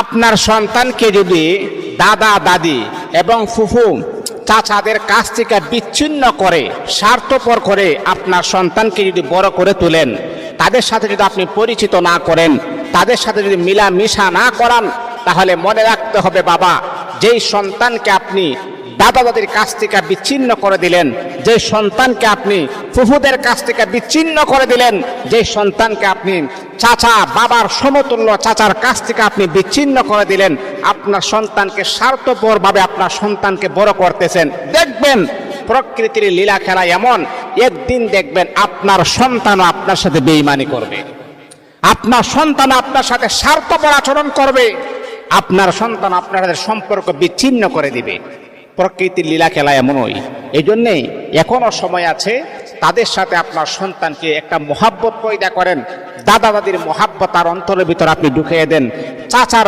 আপনার সন্তানকে যদি দাদা, দাদি এবং ফুফু চাচাদের কাছ থেকে বিচ্ছিন্ন করে, স্বার্থপর করে আপনার সন্তানকে যদি বড় করে তোলেন, তাদের সাথে যদি আপনি পরিচিত না করেন, তাদের সাথে যদি মিলামিশা না করান, তাহলে মনে রাখতে হবে, বাবা, যেই সন্তানকে আপনি দাদা দাদির কাছ থেকে বিচ্ছিন্ন করে দিলেন। যে সন্তানকে আপনি, ফুফুদের কাছ থেকে বিচ্ছিন্ন করে দিলেন, যে সন্তানকে আপনি, চাচা, বাবার সমতুল্য চাচার কাছ থেকে আপনি বিচ্ছিন্ন করে দিলেন, আপনার সন্তানকে স্বার্থপরভাবে আপনার সন্তানকে বড় করতেছেন। দেখবেন, প্রকৃতির লীলা খেলা এমন, একদিন দেখবেন আপনার সন্তানও আপনার সাথে বেইমানি করবে। আপনার সন্তান আপনার সাথে স্বার্থপর আচরণ করবে। আপনার সন্তান আপনার সম্পর্ক বিচ্ছিন্ন করে দিবে। প্রকৃতির লীলা খেলা এমনই। এই জন্যেই এখনও সময় আছে তাদের সাথে আপনার সন্তানকে একটা মহাব্বত পয়দা করেন। দাদা দাদির মহাব্বত তার অন্তরের ভিতর আপনি ঢুকিয়ে দেন। চাচার